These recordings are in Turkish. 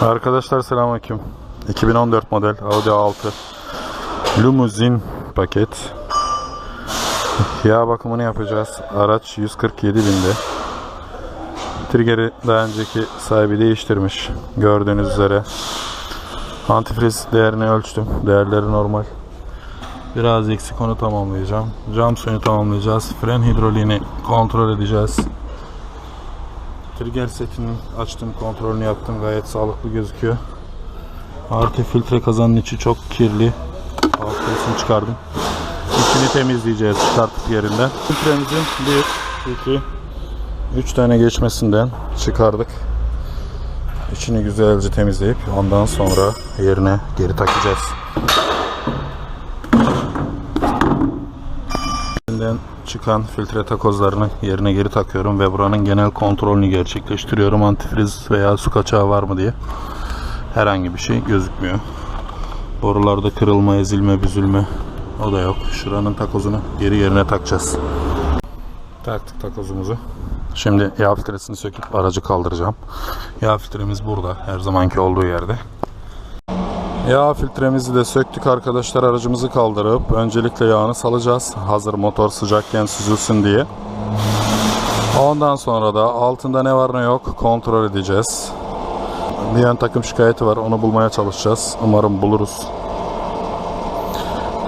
Arkadaşlar selamünaleyküm. 2014 model Audi A6 Limuzin paket. Yağ bakımını yapacağız. Araç 147 binde. Trigger'i daha önceki sahibi değiştirmiş. Gördüğünüz üzere. Antifriz değerini ölçtüm. Değerleri normal. Biraz eksik onu tamamlayacağım. Cam suyunu tamamlayacağız. Fren hidroliğini kontrol edeceğiz. Trigger setini açtım, kontrolünü yaptım. Gayet sağlıklı gözüküyor. Artı filtre kazanın içi çok kirli. Alt filtresini çıkardım. İçini temizleyeceğiz çıkartıp yerinden. Filtremizin 1, 2, 3 tane geçmesinden çıkardık. İçini güzelce temizleyip ondan sonra yerine geri takacağız. Çıkan filtre takozlarını yerine geri takıyorum ve buranın genel kontrolünü gerçekleştiriyorum. Antifriz veya su kaçağı var mı diye. Herhangi bir şey gözükmüyor. Borularda kırılma, ezilme, büzülme o da yok. Şuranın takozunu geri yerine takacağız. Taktık takozumuzu. Şimdi yağ filtresini söküp aracı kaldıracağım. Yağ filtremiz burada. Her zamanki olduğu yerde. Yağ filtremizi de söktük arkadaşlar aracımızı kaldırıp öncelikle yağını salacağız. Hazır motor sıcakken süzülsün diye. Ondan sonra da altında ne var ne yok kontrol edeceğiz. Bir ön takım şikayeti var onu bulmaya çalışacağız. Umarım buluruz.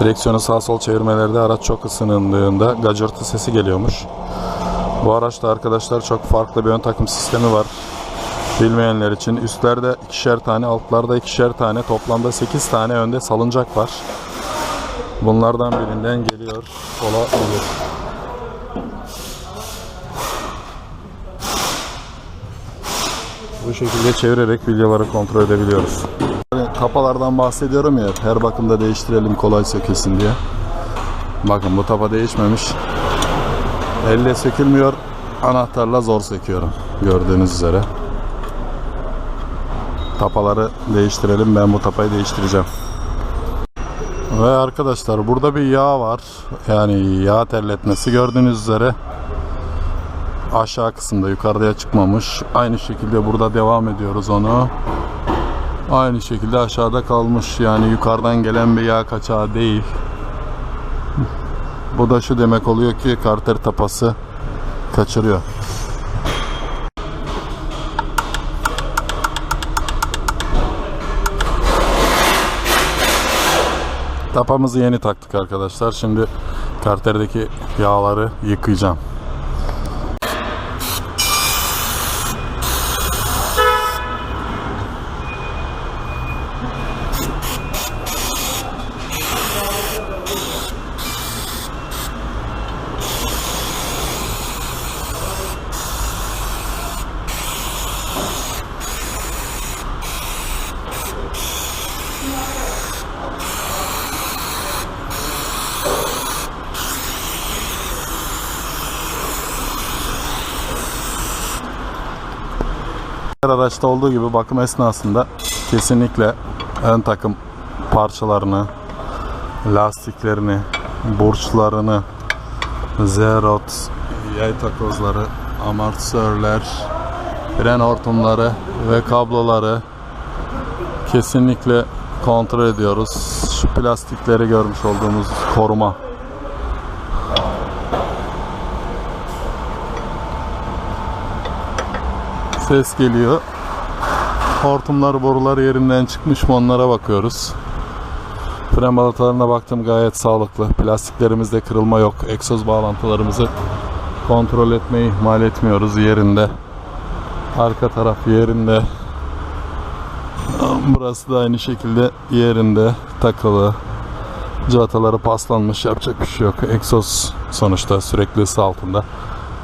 Direksiyonu sağ sol çevirmelerde araç çok ısınındığında gacırtı sesi geliyormuş. Bu araçta arkadaşlar çok farklı bir ön takım sistemi var. Bilmeyenler için üstlerde ikişer tane, altlarda ikişer tane, toplamda 8 tane önde salıncak var. Bunlardan birinden geliyor olabilir. Bu şekilde çevirerek bilyaları kontrol edebiliyoruz. Tapalardan bahsediyorum ya, her bakımda değiştirelim kolay sökülsün diye. Bakın bu tapa değişmemiş. Elle sökülmüyor, anahtarla zor söküyorum. Gördüğünüz üzere. Tapaları değiştirelim. Ben bu tapayı değiştireceğim. Ve arkadaşlar burada bir yağ var. Yani yağ terletmesi gördüğünüz üzere aşağı kısımda yukarıya çıkmamış. Aynı şekilde burada devam ediyoruz onu. Aynı şekilde aşağıda kalmış. Yani yukarıdan gelen bir yağ kaçağı değil. Bu da şu demek oluyor ki karter tapası kaçırıyor. Tapamızı yeni taktık arkadaşlar. Şimdi karterdeki yağları yıkayacağım. Her araçta olduğu gibi bakım esnasında kesinlikle ön takım parçalarını, lastiklerini, burçlarını, zerot, yay takozları, amortisörler, fren hortumları ve kabloları kesinlikle kontrol ediyoruz. Şu plastikleri görmüş olduğumuz koruma ses geliyor. Hortumlar, borular yerinden çıkmış mı onlara bakıyoruz. Fren balatalarına baktım gayet sağlıklı. Plastiklerimizde kırılma yok. Egzoz bağlantılarımızı kontrol etmeyi ihmal etmiyoruz yerinde. Arka taraf yerinde. Burası da aynı şekilde yerinde takılı. Civataları paslanmış yapacak bir şey yok. Egzoz sonuçta sürekli ısı altında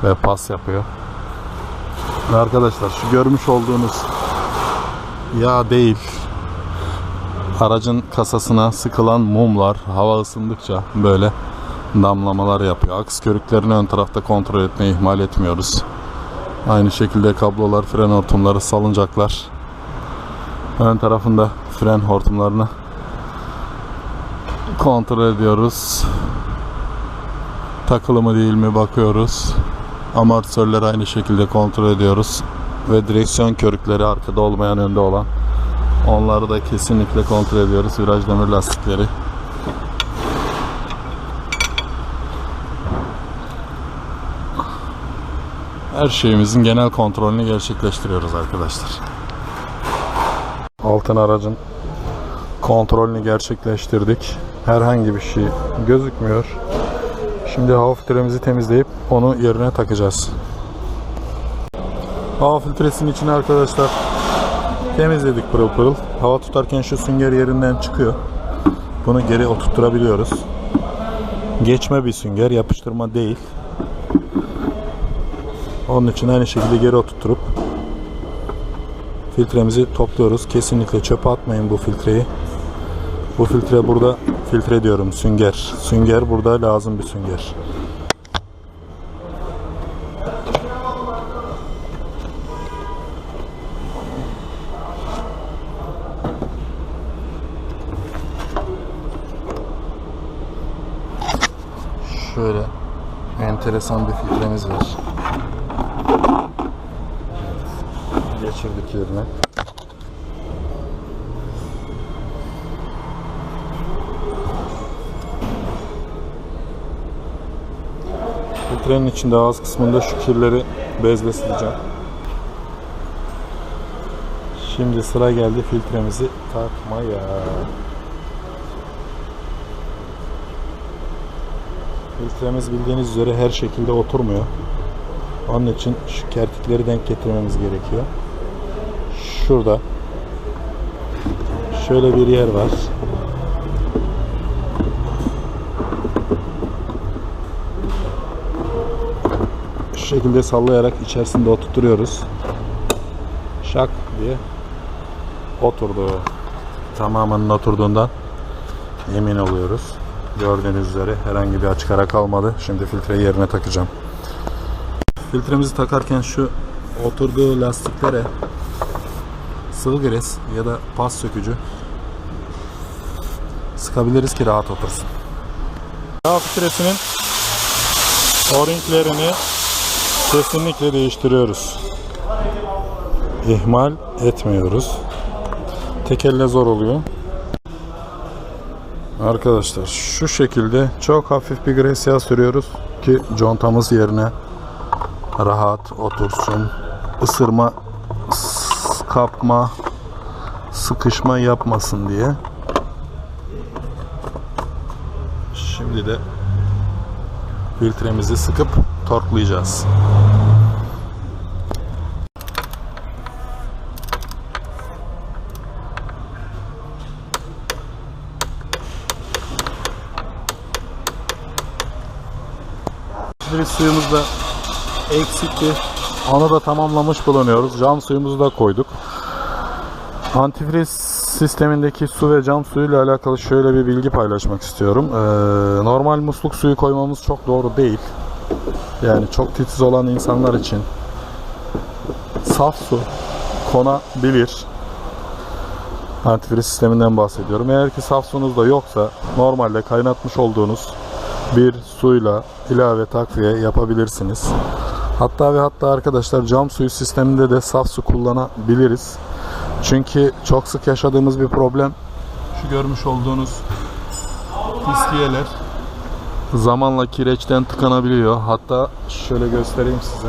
ve pas yapıyor. Ve arkadaşlar şu görmüş olduğunuz yağ değil. Aracın kasasına sıkılan mumlar hava ısındıkça böyle damlamalar yapıyor. Aks körüklerini ön tarafta kontrol etmeyi ihmal etmiyoruz. Aynı şekilde kablolar, fren hortumları, salıncaklar. Ön tarafında fren hortumlarını kontrol ediyoruz. Takılı mı değil mi bakıyoruz. Amortisörleri aynı şekilde kontrol ediyoruz. Ve direksiyon körükleri arkada olmayan önde olan Onları da kesinlikle kontrol ediyoruz. Viraj demir lastikleri. Her şeyimizin genel kontrolünü gerçekleştiriyoruz arkadaşlar. Altın aracın kontrolünü gerçekleştirdik. Herhangi bir şey gözükmüyor. Şimdi hava filtremizi temizleyip onu yerine takacağız. Hava filtresinin içine arkadaşlar temizledik pırıl pırıl. Hava tutarken şu sünger yerinden çıkıyor. Bunu geri oturtturabiliyoruz. Geçme bir sünger, yapıştırma değil. Onun için aynı şekilde geri oturtturup filtremizi topluyoruz. Kesinlikle çöpe atmayın bu filtreyi. Bu filtre burada filtre diyorum sünger. Sünger burada lazım bir sünger. Şöyle enteresan bir filtremiz var. Geçirdik yerine. Filtrenin içinde ağız kısmında şu kirleri bezle sileceğim. Şimdi sıra geldi filtremizi takmaya. Filtremiz bildiğiniz üzere her şekilde oturmuyor. Onun için şu kertikleri denk getirmemiz gerekiyor. Şurada şöyle bir yer var. Şekilde sallayarak içerisinde oturtuyoruz. Şak diye oturdu. Tamamen oturduğundan emin oluyoruz. Gördüğünüz üzere herhangi bir açık ara kalmadı. Şimdi filtreyi yerine takacağım. Filtremizi takarken şu oturduğu lastiklere sıvı gres ya da pas sökücü sıkabiliriz ki rahat otursun. Yağ filtresinin o-ringlerini kesinlikle değiştiriyoruz. İhmal etmiyoruz. Tek elle zor oluyor. Arkadaşlar şu şekilde çok hafif bir gres sürüyoruz ki contamız yerine rahat otursun. Isırma, kapma, sıkışma yapmasın diye. Şimdi de filtremizi sıkıp torklayacağız. Bir suyumuz da eksikti. Onu da tamamlamış bulunuyoruz. Cam suyumuzu da koyduk. Antifriz sistemindeki su ve cam suyuyla alakalı şöyle bir bilgi paylaşmak istiyorum. Ee, normal musluk suyu koymamız çok doğru değil. Yani çok titiz olan insanlar için saf su konabilir. Antifriz sisteminden bahsediyorum. Eğer ki saf sunuz da yoksa normalde kaynatmış olduğunuz bir suyla ilave takviye yapabilirsiniz. Hatta ve hatta arkadaşlar cam suyu sisteminde de saf su kullanabiliriz. Çünkü çok sık yaşadığımız bir problem şu görmüş olduğunuz fiskiyeler zamanla kireçten tıkanabiliyor. Hatta şöyle göstereyim size.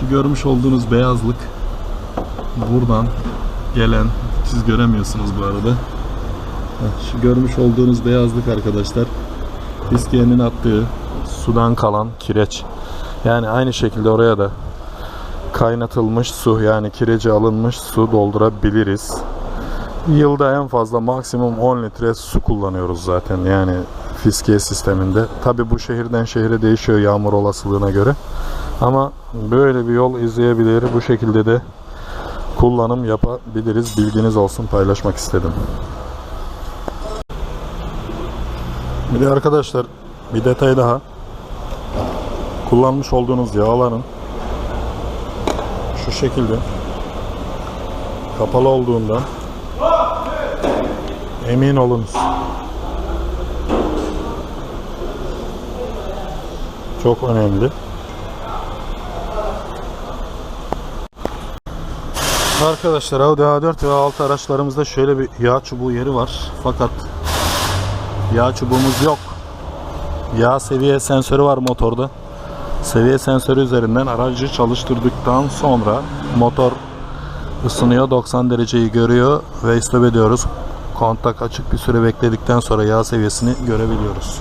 Şu görmüş olduğunuz beyazlık buradan gelen siz göremiyorsunuz bu arada. Şu görmüş olduğunuz beyazlık arkadaşlar fiskiyenin attığı sudan kalan kireç. Yani aynı şekilde oraya da kaynatılmış su yani kireci alınmış su doldurabiliriz. Yılda en fazla maksimum 10 litre su kullanıyoruz zaten yani fiskiye sisteminde. Tabi bu şehirden şehire değişiyor yağmur olasılığına göre. Ama böyle bir yol izleyebilir bu şekilde de kullanım yapabiliriz. Bilginiz olsun paylaşmak istedim. Bir de arkadaşlar bir detay daha. Kullanmış olduğunuz yağların şu şekilde kapalı olduğundan emin olunuz. Çok önemli. Arkadaşlar Audi A4 ve A6 araçlarımızda şöyle bir yağ çubuğu yeri var. Fakat yağ çubuğumuz yok. Yağ seviye sensörü var motorda. Seviye sensörü üzerinden aracı çalıştırdıktan sonra motor ısınıyor 90 dereceyi görüyor ve istop ediyoruz. Kontak açık bir süre bekledikten sonra yağ seviyesini görebiliyoruz.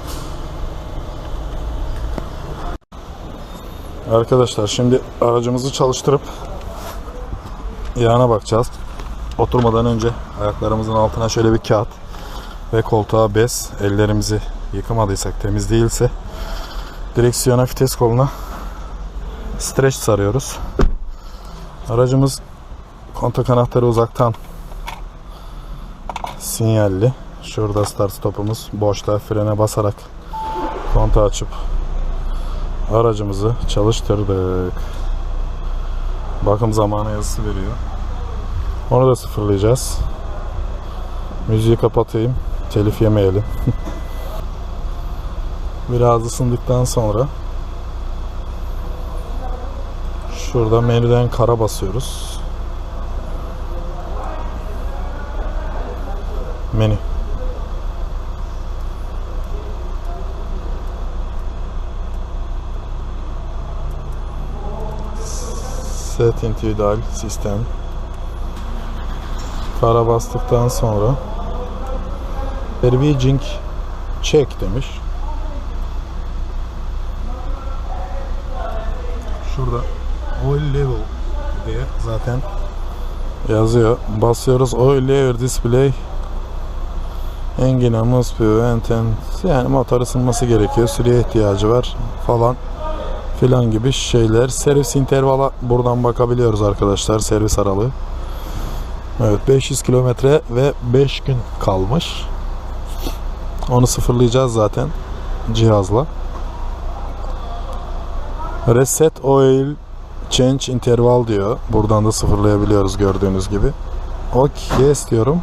Arkadaşlar şimdi aracımızı çalıştırıp yağına bakacağız. Oturmadan önce ayaklarımızın altına şöyle bir kağıt ve koltuğa bez ellerimizi yıkamadıysak temiz değilse direksiyona vites koluna streç sarıyoruz. Aracımız kontak anahtarı uzaktan sinyalli. Şurada start stopumuz. Boşta frene basarak kontağı açıp aracımızı çalıştırdık. Bakım zamanı yazısı veriyor. Onu da sıfırlayacağız. Müziği kapatayım. Telif yemeyelim. Biraz ısındıktan sonra şurada menüden kara basıyoruz. Menü. Set individual sistem. Kara bastıktan sonra Servicing check demiş. Şurada oil level diye zaten yazıyor. Basıyoruz oil level display engine be maintained. yani motor ısınması gerekiyor. Süreye ihtiyacı var falan filan gibi şeyler. Servis intervala buradan bakabiliyoruz arkadaşlar. Servis aralığı. Evet 500 kilometre ve 5 gün kalmış. Onu sıfırlayacağız zaten cihazla. Reset oil change interval diyor. Buradan da sıfırlayabiliyoruz gördüğünüz gibi. OK yes diyorum.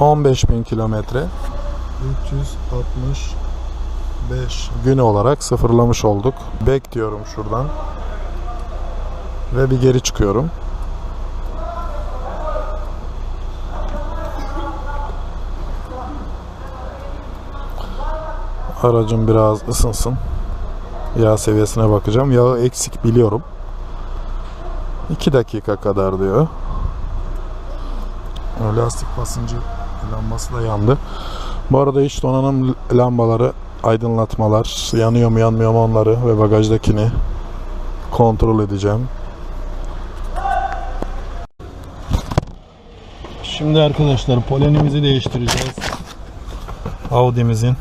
15.000 kilometre 365 gün olarak sıfırlamış olduk. Back diyorum şuradan. Ve bir geri çıkıyorum. Aracım biraz ısınsın. Yağ seviyesine bakacağım. Yağı eksik biliyorum. 2 dakika kadar diyor. Lastik basıncı lambası da yandı. Bu arada iç donanım lambaları, aydınlatmalar yanıyor mu yanmıyor mu onları ve bagajdakini kontrol edeceğim. Şimdi arkadaşlar polenimizi değiştireceğiz. Audi'mizin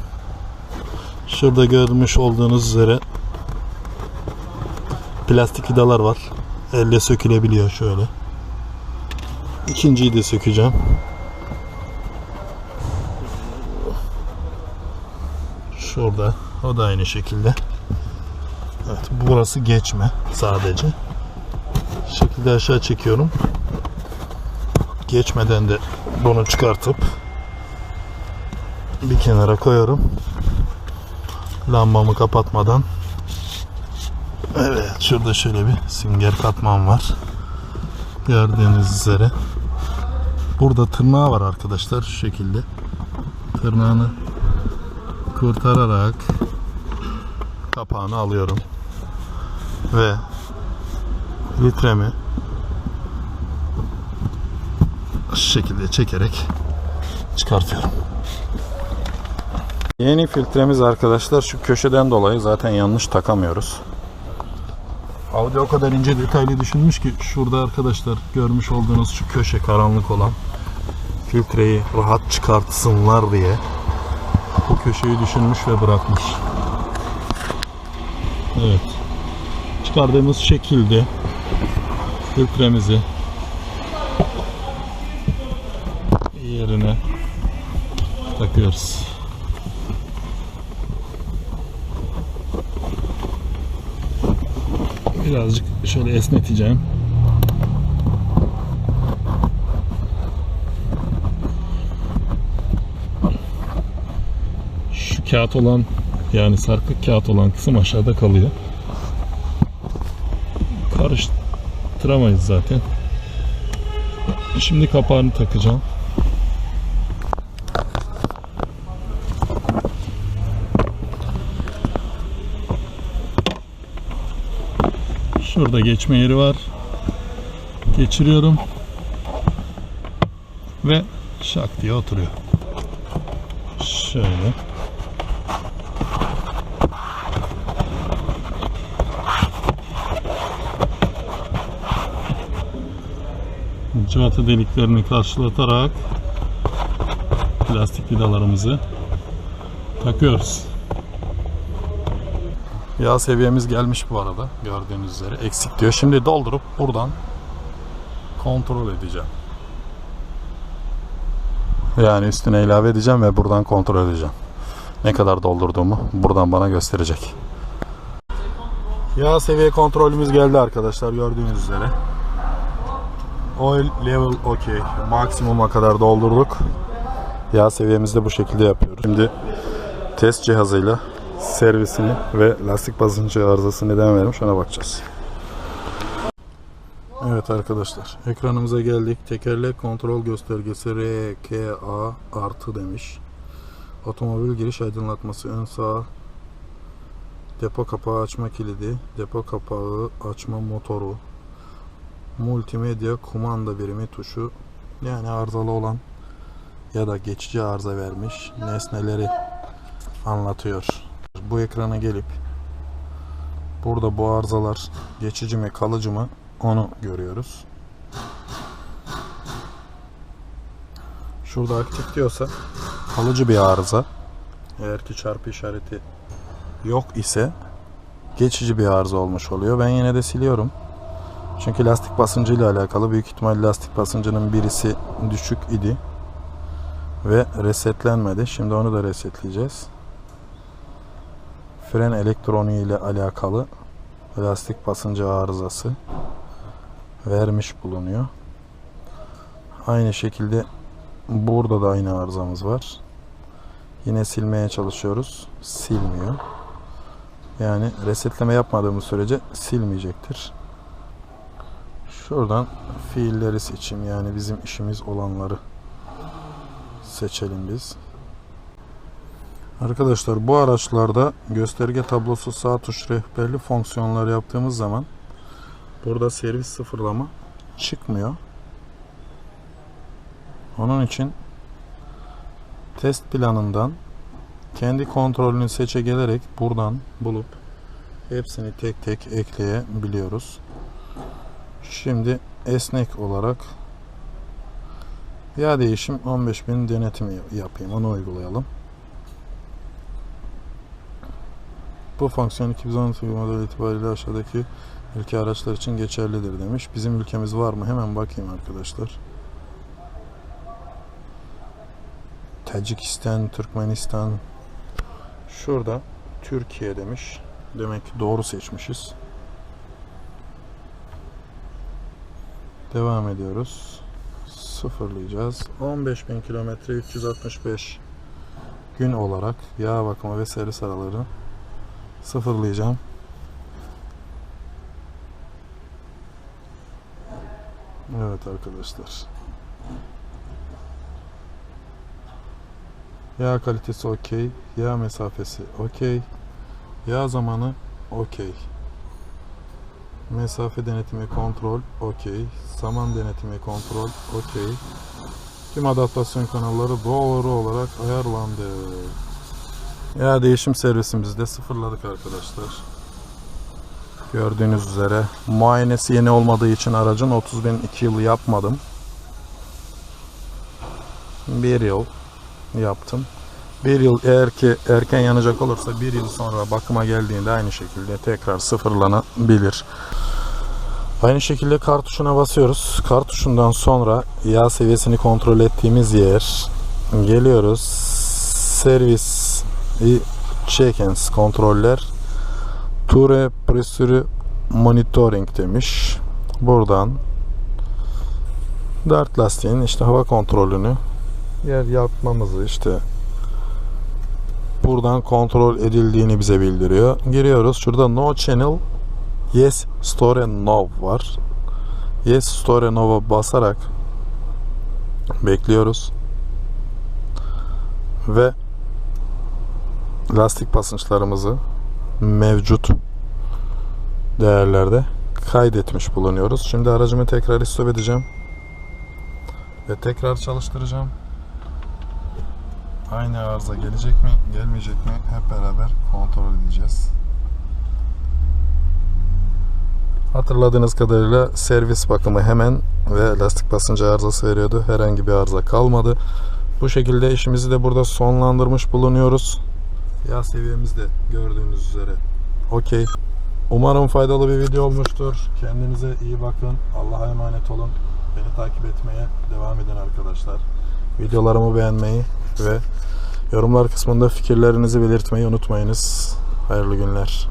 Şurada görmüş olduğunuz üzere plastik vidalar var. Elle sökülebiliyor şöyle. İkinciyi de sökeceğim. Şurada. O da aynı şekilde. Evet, burası geçme sadece. Şu şekilde aşağı çekiyorum. Geçmeden de bunu çıkartıp bir kenara koyuyorum lambamı kapatmadan. Evet şurada şöyle bir sünger katman var. Gördüğünüz üzere. Burada tırnağı var arkadaşlar şu şekilde. Tırnağını kurtararak kapağını alıyorum. Ve litremi şu şekilde çekerek çıkartıyorum. Yeni filtremiz arkadaşlar şu köşeden dolayı zaten yanlış takamıyoruz. Audi o kadar ince detaylı düşünmüş ki şurada arkadaşlar görmüş olduğunuz şu köşe karanlık olan filtreyi rahat çıkartsınlar diye bu köşeyi düşünmüş ve bırakmış. Evet. Çıkardığımız şekilde filtremizi yerine takıyoruz. Birazcık şöyle esneteceğim. Şu kağıt olan yani sarkık kağıt olan kısım aşağıda kalıyor. yaptıramayız zaten. Şimdi kapağını takacağım. Şurada geçme yeri var. Geçiriyorum. Ve şak diye oturuyor. Şöyle. Cıvata deliklerini karşılatarak plastik vidalarımızı takıyoruz. Yağ seviyemiz gelmiş bu arada gördüğünüz üzere eksik diyor. Şimdi doldurup buradan kontrol edeceğim. Yani üstüne ilave edeceğim ve buradan kontrol edeceğim. Ne kadar doldurduğumu buradan bana gösterecek. Yağ seviye kontrolümüz geldi arkadaşlar gördüğünüz üzere. Oil level okey. Maksimuma kadar doldurduk. Yağ seviyemizi de bu şekilde yapıyoruz. Şimdi test cihazıyla servisini ve lastik basıncı arızası neden vermiş ona bakacağız. Evet arkadaşlar ekranımıza geldik. Tekerlek kontrol göstergesi RKA artı demiş. Otomobil giriş aydınlatması ön sağ depo kapağı açma kilidi, depo kapağı açma motoru, multimedya kumanda birimi tuşu yani arızalı olan ya da geçici arıza vermiş nesneleri anlatıyor. Bu ekrana gelip burada bu arızalar geçici mi kalıcı mı onu görüyoruz. Şurada aktif diyorsa kalıcı bir arıza. Eğer ki çarpı işareti yok ise geçici bir arıza olmuş oluyor. Ben yine de siliyorum. Çünkü lastik basıncı ile alakalı büyük ihtimal lastik basıncının birisi düşük idi ve resetlenmedi. Şimdi onu da resetleyeceğiz. Fren elektroniği ile alakalı lastik basıncı arızası vermiş bulunuyor. Aynı şekilde burada da aynı arızamız var. Yine silmeye çalışıyoruz. Silmiyor. Yani resetleme yapmadığımız sürece silmeyecektir. Şuradan fiilleri seçeyim. Yani bizim işimiz olanları seçelim biz. Arkadaşlar bu araçlarda gösterge tablosu sağ tuş rehberli fonksiyonları yaptığımız zaman burada servis sıfırlama çıkmıyor. Onun için test planından kendi kontrolünü seçe gelerek buradan bulup hepsini tek tek ekleyebiliyoruz. Şimdi esnek olarak yağ değişim 15.000 denetimi yapayım. Onu uygulayalım. Bu fonksiyon 2018 model itibariyle aşağıdaki ülke araçlar için geçerlidir demiş. Bizim ülkemiz var mı? Hemen bakayım arkadaşlar. Tacikistan, Türkmenistan. Şurada Türkiye demiş. Demek ki doğru seçmişiz. Devam ediyoruz. Sıfırlayacağız. 15.000 kilometre 365 gün olarak yağ bakımı ve servis araları sıfırlayacağım. Evet arkadaşlar. Yağ kalitesi okey. Yağ mesafesi okey. Yağ zamanı okey. Mesafe denetimi kontrol okey. Zaman denetimi kontrol okey. Tüm adaptasyon kanalları doğru olarak ayarlandı. Ya değişim servisimizi de sıfırladık arkadaşlar. Gördüğünüz üzere muayenesi yeni olmadığı için aracın 30 bin 2 yıl yapmadım. Bir yıl yaptım. Bir yıl eğer ki erken yanacak olursa bir yıl sonra bakıma geldiğinde aynı şekilde tekrar sıfırlanabilir. Aynı şekilde kar tuşuna basıyoruz. Kar tuşundan sonra yağ seviyesini kontrol ettiğimiz yer geliyoruz. Servis check-ins kontroller Ture presürü monitoring demiş. Buradan dart lastiğin işte hava kontrolünü yer yapmamızı işte buradan kontrol edildiğini bize bildiriyor. Giriyoruz. Şurada no channel yes store and no var. Yes Store Nova basarak bekliyoruz. Ve lastik basınçlarımızı mevcut değerlerde kaydetmiş bulunuyoruz. Şimdi aracımı tekrar istop edeceğim. Ve tekrar çalıştıracağım. Aynı arıza gelecek mi, gelmeyecek mi hep beraber kontrol edeceğiz. Hatırladığınız kadarıyla servis bakımı hemen ve lastik basıncı arızası veriyordu. Herhangi bir arıza kalmadı. Bu şekilde işimizi de burada sonlandırmış bulunuyoruz. Yağ seviyemiz de gördüğünüz üzere okey. Umarım faydalı bir video olmuştur. Kendinize iyi bakın. Allah'a emanet olun. Beni takip etmeye devam edin arkadaşlar. Videolarımı beğenmeyi ve yorumlar kısmında fikirlerinizi belirtmeyi unutmayınız. Hayırlı günler.